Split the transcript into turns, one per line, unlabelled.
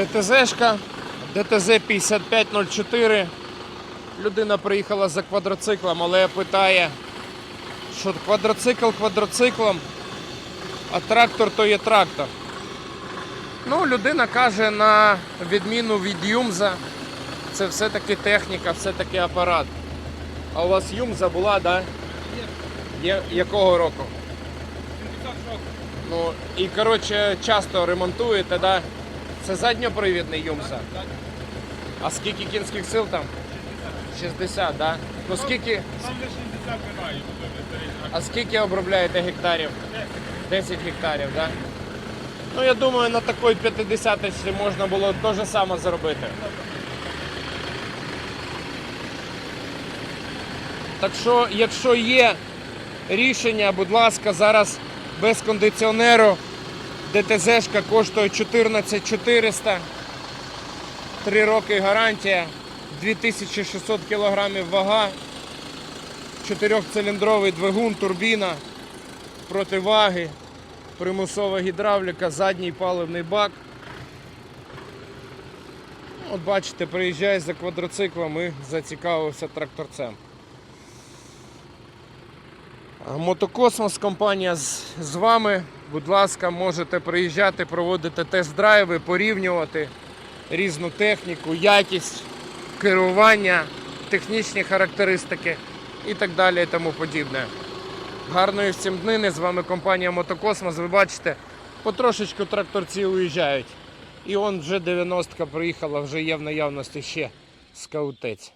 ДТЗшка, ДТЗ 5504. Людина приїхала за квадроциклом, але питає, що квадроцикл квадроциклом, а трактор то є трактор. Ну, людина каже, на відміну від Юмза, це все-таки техніка, все-таки апарат. А у вас Юмза була, да? Є. Якого року?
76
Ну, і коротше, часто ремонтуєте, да? Це задньопривідний Юмза. А скільки кінських сил там? 60, да? Ну скільки,
Там де 60 немає,
а скільки обробляєте гектарів? 10 гектарів, да? Ну я думаю, на такій 50 можна було те ж саме зробити. Так що, якщо є рішення, будь ласка, зараз без кондиціонеру ДТЗшка коштує 14 400, 3 роки гарантія, 2600 кг вага, 4-циліндровий двигун, турбіна, противаги, примусова гідравліка, задній паливний бак. От бачите, приїжджає за квадроциклом і зацікавився тракторцем. Мотокосмос компанія з вами. Будь ласка, можете приїжджати, проводити тест-драйви, порівнювати різну техніку, якість, керування, технічні характеристики і так далі і тому подібне. Гарної всім днини. З вами компанія Мотокосмос. Ви бачите, потрошечку тракторці уїжджають. І он вже 90-ка приїхала, вже є в наявності ще скаутець.